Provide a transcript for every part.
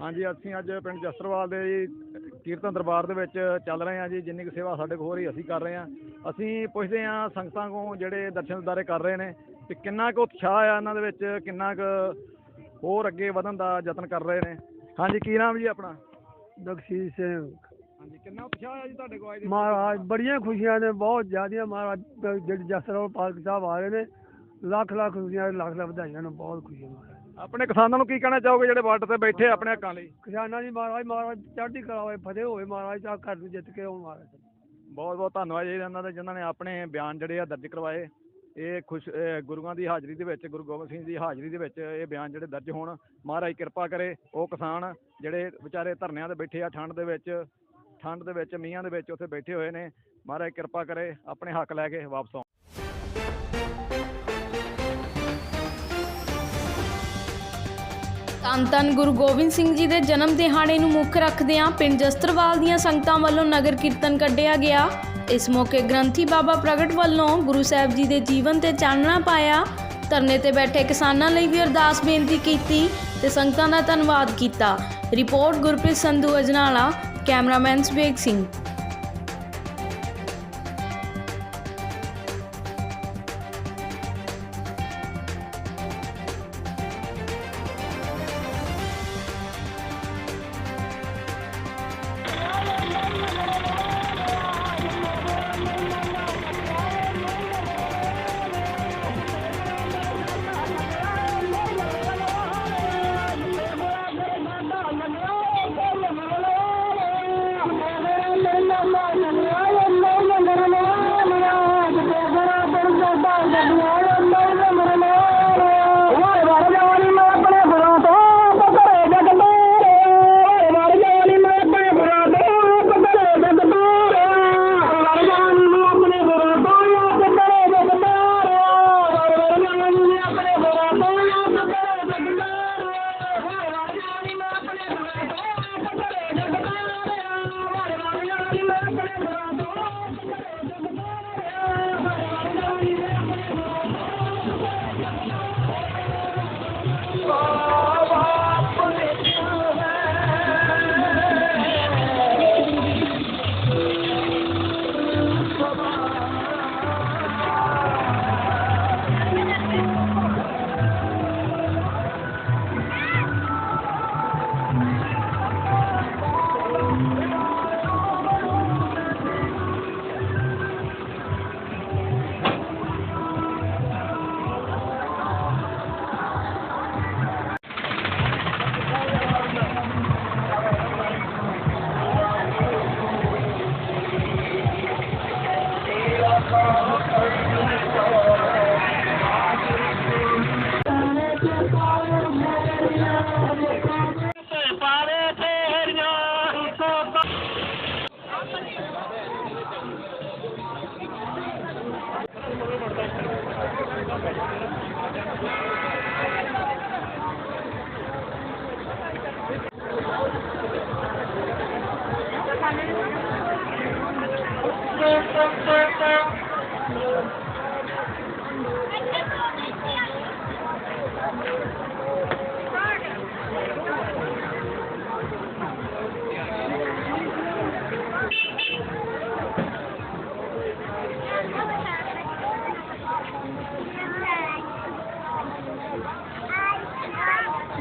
ਹਾਂਜੀ ਅਸੀਂ ਅੱਜ ਪਿੰਡ ਜਸਰਵਾਲ ਦੇ ਜੀ ਕੀਰਤਨ ਦਰਬਾਰ ਦੇ ਵਿੱਚ ਚੱਲ ਰਹੇ ਹਾਂ ਜੀ ਜਿੰਨੀ ਕੁ ਸੇਵਾ ਸਾਡੇ ਕੋਲ ਹੋ ਰਹੀ ਅਸੀਂ ਕਰ ਰਹੇ ਹਾਂ। ਅਸੀਂ ਪੁੱਛਦੇ ਹਾਂ ਸੰਗਤਾਂ ਕੋਲ ਜਿਹੜੇ ਦਰਸ਼ਨ ਦਿਦਾਰੇ ਕਰ ਰਹੇ ਨੇ ਕਿ ਕਿੰਨਾ ਕੁ ਉਤਸ਼ਾਹ ਆ ਇਹਨਾਂ ਦੇ ਵਿੱਚ ਕਿੰਨਾ ਕੁ ਹੋਰ ਅੱਗੇ ਵਧਣ ਦਾ ਯਤਨ ਕਰ ਰਹੇ ਨੇ। ਹਾਂਜੀ ਕੀ ਨਾਮ ਜੀ ਆਪਣਾ? ਬਖਸ਼ੀਸ਼ ਸਿੰਘ। ਹਾਂਜੀ ਕਿੰਨਾ ਉਤਸ਼ਾਹ ਆ ਜੀ ਤੁਹਾਡੇ ਕੋਲ ਦੀ ਮਹਾਰਾਜ ਬੜੀਆਂ ਖੁਸ਼ੀਆਂ ਨੇ ਬਹੁਤ ਜ਼ਿਆਦੀਆਂ ਮਹਾਰਾਜ ਜਿਹੜੇ ਜਸਰੋਲ ਪਾਲਕ ਸਾਹਿਬ ਆ ਰਹੇ ਨੇ ਲੱਖ ਲੱਖ ਖੁਸ਼ੀਆਂ ਲੱਖ ਲੱਖ ਵਧਾਈਆਂ ਨੇ ਬਹੁਤ ਖੁਸ਼ੀ ਮਹਾਰਾਜ। ਆਪਣੇ ਕਿਸਾਨਾਂ ਨੂੰ ਕੀ ਕਹਿਣਾ ਚਾਹੋਗੇ ਜਿਹੜੇ ਬਾਰਡਰ ਤੇ ਬੈਠੇ ਆ ਆਪਣੇ ਹੱਕਾਂ ਲਈ? ਕਿਸਾਨਾਂ ਦੀ ਮਹਾਰਾਜ ਮਹਾਰਾਜ ਚੜ੍ਹਦੀ ਕਲਾ ਹੋਵੇ ਫਤਿਹ ਹੋਵੇ ਮਹਾਰਾਜ ਤਾਂ ਘਰ ਨੂੰ ਜਿੱਤ ਕੇ ਆਉਣ ਮਹਾਰਾਜ। ਬਹੁਤ ਬਹੁਤ ਧੰਨਵਾਦ ਜੀ ਇਹਨਾਂ ਦਾ ਜਿਨ੍ਹਾਂ ਨੇ ਆਪਣੇ ਬਿਆਨ ਜਿਹੜੇ ਆ ਦਰਜ ਕਰਵਾਏ। ਇਹ ਖੁਸ਼ ਗੁਰੂਆਂ ਦੀ ਹਾਜ਼ਰੀ ਦੇ ਵਿੱਚ ਗੁਰੂ ਗੋਬਿੰਦ ਸਿੰਘ ਦੀ ਹਾਜ਼ਰੀ ਦੇ ਵਿੱਚ ਇਹ ਬਿਆਨ ਜਿਹੜੇ ਦਰਜ ਹੋਣ ਮਹਾਰਾਜ ਕਿਰਪਾ ਕਰੇ ਉਹ ਕਿਸਾਨ ਜਿਹੜੇ ਵਿਚਾਰੇ ਧਰਨਿਆਂ ਤੇ ਬੈਠੇ ਆ ਠੰਡ ਦੇ ਵਿੱਚ ਠੰਡ ਦੇ ਵਿੱਚ ਮੀਂਹਾਂ ਦੇ ਵਿੱਚ ਉੱਥੇ ਬੈਠੇ ਹੋਏ ਨੇ ਮਹਾਰਾਜ ਕਿਰਪਾ ਕਰੇ ਆਪਣੇ ਹੱਕ ਲੈ ਕੇ ਵਾਪਸ ਧੰਨ ਧੰਨ ਗੁਰੂ ਗੋਬਿੰਦ ਸਿੰਘ ਜੀ ਦੇ ਜਨਮ ਦਿਹਾੜੇ ਨੂੰ ਮੁੱਖ ਰੱਖਦਿਆਂ ਪਿੰਡ ਜਸਤਰਵਾਲ ਦੀਆਂ ਸੰਗਤਾਂ ਵੱਲੋਂ ਨਗਰ ਕੀਰਤਨ ਕੱਢਿਆ ਗਿਆ। ਇਸ ਮੌਕੇ ਗ੍ਰੰਥੀ ਬਾਬਾ ਪ੍ਰਗਟ ਵੱਲੋਂ ਗੁਰੂ ਸਾਹਿਬ ਜੀ ਦੇ ਜੀਵਨ ਤੇ ਚਾਨਣਾ ਪਾਇਆ। ਧਰਨੇ ਤੇ ਬੈਠੇ ਕਿਸਾਨਾਂ ਲਈ ਵੀ ਅਰਦਾਸ ਬੇਨਤੀ ਕੀਤੀ ਤੇ ਸੰਗਤਾਂ ਦਾ ਧੰਨਵਾਦ ਕੀਤਾ। Report Gurpreet Sandhu Ajnala, cameraman Saveg Singh.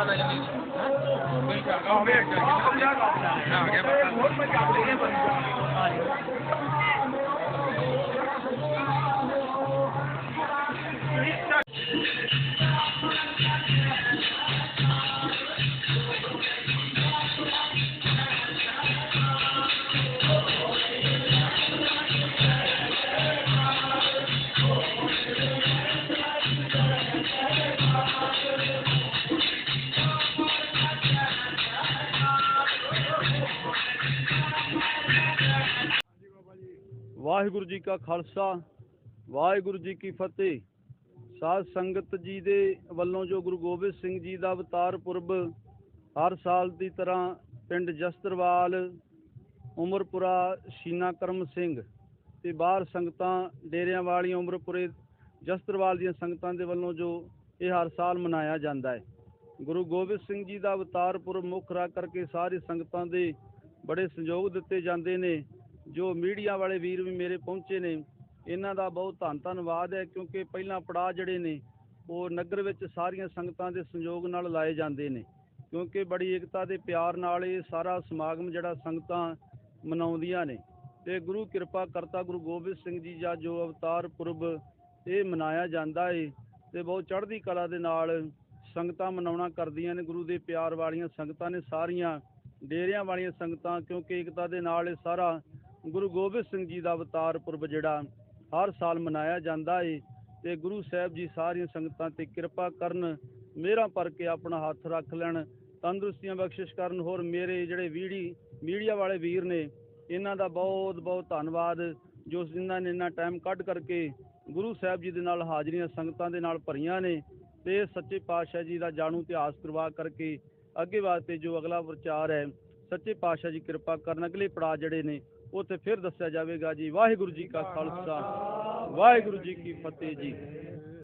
ਆ ਗਿਆ ਵਾਹਿਗੁਰੂ ਜੀ ਕਾ ਖਾਲਸਾ, ਵਾਹਿਗੁਰੂ ਜੀ ਕੀ ਫਤਿਹ। ਸਾਧ ਸੰਗਤ ਜੀ ਦੇ ਵੱਲੋਂ ਜੋ ਗੁਰੂ ਗੋਬਿੰਦ ਸਿੰਘ ਜੀ ਦਾ ਅਵਤਾਰ ਪੁਰਬ ਹਰ ਸਾਲ ਦੀ ਤਰ੍ਹਾਂ ਪਿੰਡ ਜਸਤਰਵਾਲ, ਉਮਰਪੁਰਾ ਸ਼ੀਨਾ ਕਰਮ ਸਿੰਘ ਤੇ ਬਾਹਰ ਸੰਗਤਾਂ ਡੇਰਿਆਂ ਵਾਲੀਆਂ ਉਮਰਪੁਰੇ ਜਸਤਰਵਾਲ ਦੀਆਂ ਸੰਗਤਾਂ ਦੇ ਵੱਲੋਂ ਜੋ ਇਹ ਹਰ ਸਾਲ ਮਨਾਇਆ ਜਾਂਦਾ ਹੈ। ਗੁਰੂ ਗੋਬਿੰਦ ਸਿੰਘ ਜੀ ਦਾ ਅਵਤਾਰ ਪੁਰਬ ਮੁੱਖ ਰੱਖ ਕਰਕੇ ਸਾਰੀ ਸੰਗਤਾਂ ਦੇ ਬੜੇ ਸੰਯੋਗ ਦਿੱਤੇ ਜਾਂਦੇ ਨੇ। ਜੋ ਮੀਡੀਆ ਵਾਲੇ ਵੀਰ ਵੀ ਮੇਰੇ ਪਹੁੰਚੇ ਨੇ, ਇਹਨਾਂ ਦਾ ਬਹੁਤ ਧੰਨ ਧੰਨਵਾਦ ਹੈ ਕਿਉਂਕਿ ਪਹਿਲਾਂ ਪੜਾਅ ਜਿਹੜੇ ਨੇ, ਉਹ ਨਗਰ ਵਿੱਚ ਸਾਰੀਆਂ ਸੰਗਤਾਂ ਦੇ ਸੰਯੋਗ ਨਾਲ ਲਾਏ ਜਾਂਦੇ ਨੇ, ਕਿਉਂਕਿ ਬੜੀ ਏਕਤਾ ਦੇ ਪਿਆਰ ਨਾਲ ਇਹ ਸਾਰਾ ਸਮਾਗਮ ਜਿਹੜਾ ਸੰਗਤਾਂ ਮਨਾਉਂਦੀਆਂ ਨੇ। ਤੇ ਗੁਰੂ ਕਿਰਪਾ ਕਰਤਾ ਗੁਰੂ ਗੋਬਿੰਦ ਸਿੰਘ ਜੀ ਦਾ ਜੋ ਅਵਤਾਰ ਪੁਰਬ ਇਹ ਮਨਾਇਆ ਜਾਂਦਾ ਏ, ਤੇ ਬਹੁਤ ਚੜ੍ਹਦੀ ਕਲਾ ਦੇ ਨਾਲ ਸੰਗਤਾਂ ਮਨਾਉਣਾ ਕਰਦੀਆਂ ਨੇ, ਗੁਰੂ ਦੇ ਪਿਆਰ ਵਾਲੀਆਂ ਸੰਗਤਾਂ ਨੇ ਸਾਰੀਆਂ, ਡੇਰਿਆਂ ਵਾਲੀਆਂ ਸੰਗਤਾਂ, ਕਿਉਂਕਿ ਏਕਤਾ ਦੇ ਨਾਲ ਇਹ ਸਾਰਾ ਗੁਰੂ ਗੋਬਿੰਦ ਸਿੰਘ ਜੀ ਦਾ ਅਵਤਾਰ ਪੁਰਬ ਜਿਹੜਾ ਹਰ ਸਾਲ ਮਨਾਇਆ ਜਾਂਦਾ ਏ ਤੇ ਗੁਰੂ ਸਾਹਿਬ ਜੀ ਸਾਰੀਆਂ ਸੰਗਤਾਂ ਤੇ ਕਿਰਪਾ ਕਰਨ ਮੇਰਾ ਪਰ ਕੇ ਆਪਣਾ ਹੱਥ ਰੱਖ ਲੈਣ, ਤੰਦਰੁਸਤੀਆਂ ਬਖਸ਼ਿਸ਼ ਕਰਨ, ਹੋਰ ਮੇਰੇ ਜਿਹੜੇ ਵੀੜੀ, ਮੀਡੀਆ ਵਾਲੇ ਵੀਰ ਨੇ, ਇਹਨਾਂ ਦਾ ਬਹੁਤ ਬਹੁਤ ਧੰਨਵਾਦ, ਜੋ ਜਿਨ੍ਹਾਂ ਨੇ ਇੰਨਾ ਟਾਈਮ ਕੱਢ ਕਰਕੇ ਗੁਰੂ ਸਾਹਿਬ ਜੀ ਦੇ ਨਾਲ ਹਾਜ਼ਰੀਆਂ ਸੰਗਤਾਂ ਦੇ ਨਾਲ ਭਰੀਆਂ ਨੇ ਤੇ ਸੱਚੇ ਪਾਤਸ਼ਾਹ ਜੀ ਦਾ ਜਾਣੂ ਇਤਿਹਾਸ ਕਰਵਾ ਕਰਕੇ ਅੱਗੇ ਵਾਸਤੇ ਜੋ ਅਗਲਾ ਪ੍ਰਚਾਰ ਹੈ, ਸੱਚੇ ਪਾਤਸ਼ਾਹ ਜੀ ਕਿਰਪਾ ਕਰਨ, ਅਗਲੇ ਪੜਾਅ ਜਿਹੜੇ ਨੇ ਉੱਥੇ ਫਿਰ ਦੱਸਿਆ ਜਾਵੇਗਾ ਜੀ ਵਾਹਿਗੁਰੂ ਜੀ ਕਾ ਖਾਲਸਾ ਵਾਹਿਗੁਰੂ ਜੀ ਕੀ ਫਤਿਹ ਜੀ।